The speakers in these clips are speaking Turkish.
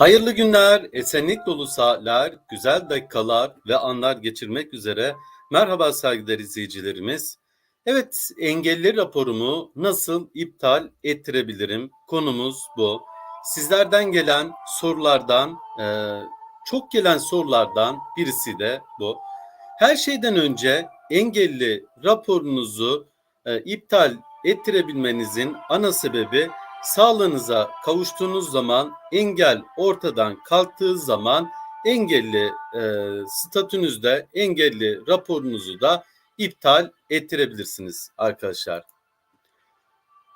Hayırlı günler, esenlik dolu saatler, güzel dakikalar ve anlar geçirmek üzere. Merhaba saygıdeğer izleyicilerimiz. Evet, engelli raporumu nasıl iptal ettirebilirim? Konumuz bu. Sizlerden gelen sorulardan, e, çok gelen sorulardan birisi de bu. Her şeyden önce engelli raporunuzu e, iptal ettirebilmenizin ana sebebi sağlığınıza kavuştuğunuz zaman engel ortadan kalktığı zaman engelli e, statünüzde engelli raporunuzu da iptal ettirebilirsiniz arkadaşlar.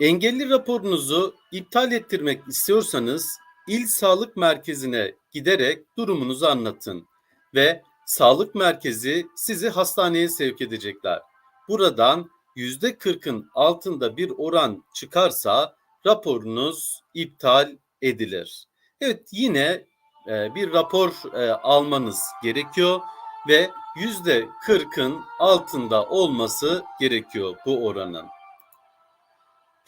Engelli raporunuzu iptal ettirmek istiyorsanız il sağlık merkezine giderek durumunuzu anlatın ve sağlık merkezi sizi hastaneye sevk edecekler. Buradan %40'ın altında bir oran çıkarsa raporunuz iptal edilir. Evet yine e, bir rapor e, almanız gerekiyor ve yüzde 40'ın altında olması gerekiyor bu oranın.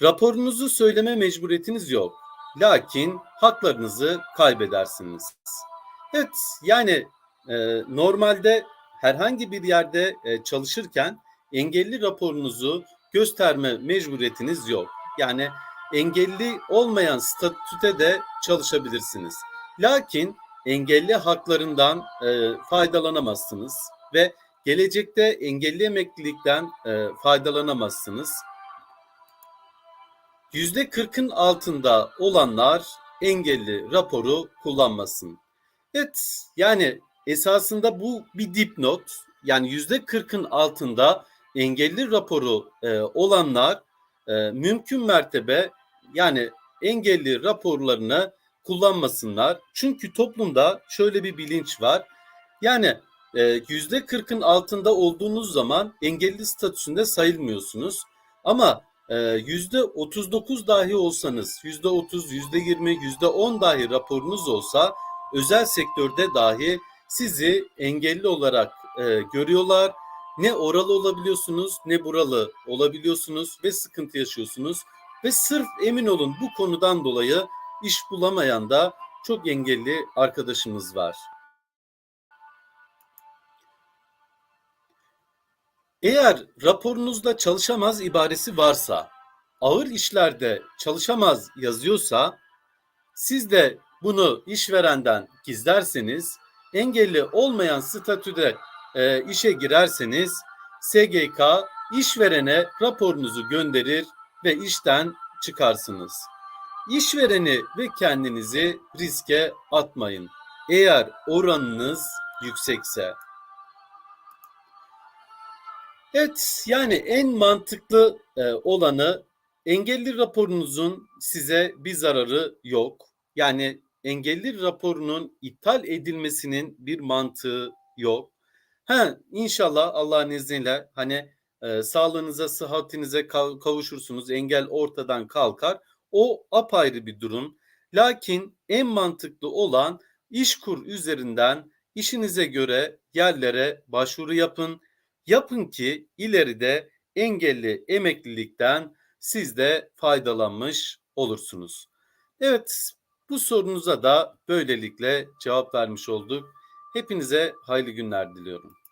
Raporunuzu söyleme mecburiyetiniz yok. Lakin haklarınızı kaybedersiniz. Evet yani e, normalde herhangi bir yerde e, çalışırken engelli raporunuzu gösterme mecburiyetiniz yok. Yani engelli olmayan statüde de çalışabilirsiniz. Lakin engelli haklarından e, faydalanamazsınız ve gelecekte engelli emeklilikten e, faydalanamazsınız. Yüzde kırkın altında olanlar engelli raporu kullanmasın. Evet yani esasında bu bir dipnot. Yani yüzde kırkın altında engelli raporu e, olanlar e, mümkün mertebe yani engelli raporlarını kullanmasınlar. Çünkü toplumda şöyle bir bilinç var. Yani e, yüzde kırkın altında olduğunuz zaman engelli statüsünde sayılmıyorsunuz. Ama e, yüzde otuz dokuz dahi olsanız, yüzde otuz, yüzde yirmi, yüzde on dahi raporunuz olsa özel sektörde dahi sizi engelli olarak e, görüyorlar ne oralı olabiliyorsunuz ne buralı olabiliyorsunuz ve sıkıntı yaşıyorsunuz. Ve sırf emin olun bu konudan dolayı iş bulamayan da çok engelli arkadaşımız var. Eğer raporunuzda çalışamaz ibaresi varsa, ağır işlerde çalışamaz yazıyorsa, siz de bunu işverenden gizlerseniz, engelli olmayan statüde e, işe girerseniz SGK işverene raporunuzu gönderir ve işten çıkarsınız. İşvereni ve kendinizi riske atmayın. Eğer oranınız yüksekse. Evet yani en mantıklı e, olanı engelli raporunuzun size bir zararı yok. Yani engelli raporunun iptal edilmesinin bir mantığı yok. Ha inşallah Allah'ın izniyle hani e, sağlığınıza, sıhhatinize kavuşursunuz. Engel ortadan kalkar. O apayrı bir durum. Lakin en mantıklı olan işkur üzerinden işinize göre yerlere başvuru yapın. Yapın ki ileride engelli emeklilikten siz de faydalanmış olursunuz. Evet bu sorunuza da böylelikle cevap vermiş olduk. Hepinize hayırlı günler diliyorum.